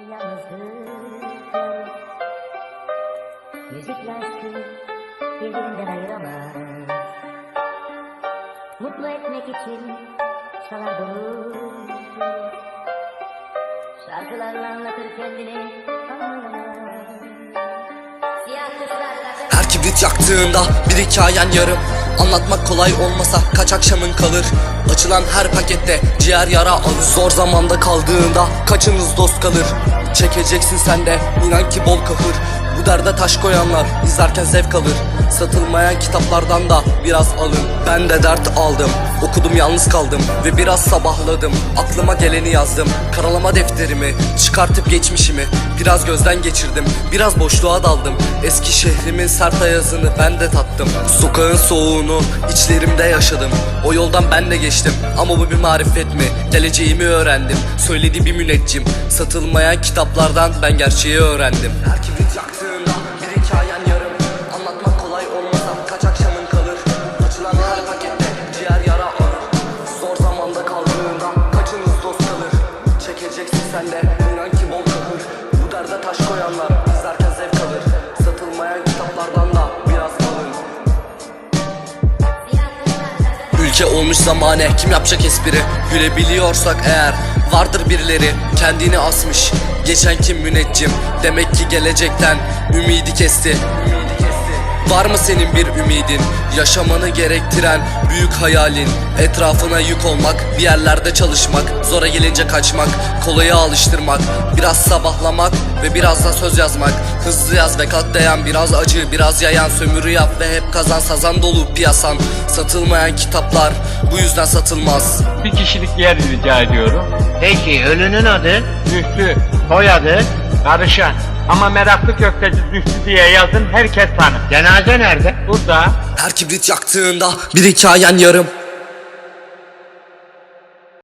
yalnızlık Müzikle aşkı birbirinden ayıramaz Mutlu etmek için çalar durur Şarkılarla anlatır kendini Her kibrit yaktığında bir hikayen yarım Anlatmak kolay olmasa kaç akşamın kalır? Açılan her pakette ciğer yara alır. Zor zamanda kaldığında kaçınız dost kalır? Çekeceksin sen de inan ki bol kahır. Bu derde taş koyanlar izlerken zevk alır Satılmayan kitaplardan da biraz alın. Ben de dert aldım okudum yalnız kaldım Ve biraz sabahladım. Aklıma geleni yazdım Karalama defterimi çıkartıp geçmişimi Biraz gözden geçirdim. Biraz boşluğa daldım Eski şehrimin sert ayazını ben de tattım. Sokağın soğuğunu içlerimde yaşadım O yoldan ben de geçtim. Ama bu bir marifet mi? Geleceğimi öğrendim söyledi bir müneccim. Satılmayan kitaplardan ben gerçeği öğrendim. Her Çekeceksin sen de inan ki bol kahır Bu derde taş koyanlar izlerken zevk alır. Satılmayan kitaplardan da biraz alın Ülke olmuş zamane kim yapacak espri? Gülebiliyorsak eğer vardır birileri Kendini asmış. Geçen kim müneccim? Demek ki gelecekten Ümidi kesti. Var mı senin bir ümidin Yaşamanı gerektiren büyük hayalin Etrafına yük olmak Bir yerlerde çalışmak Zora gelince kaçmak Kolaya alıştırmak Biraz sabahlamak Ve biraz da söz yazmak Hızlı yaz ve katlayan Biraz acı biraz yayan Sömürü yap ve hep kazan Sazan dolu piyasan Satılmayan kitaplar Bu yüzden satılmaz Bir kişilik yer rica ediyorum. Peki ölünün adı? Zühtü, Soyadı? karışan. Ama meraklı köfteci Zühtü diye yazın herkes tanır. Cenaze nerede? Burada Her kibrit yaktığında Bir hikayen yarım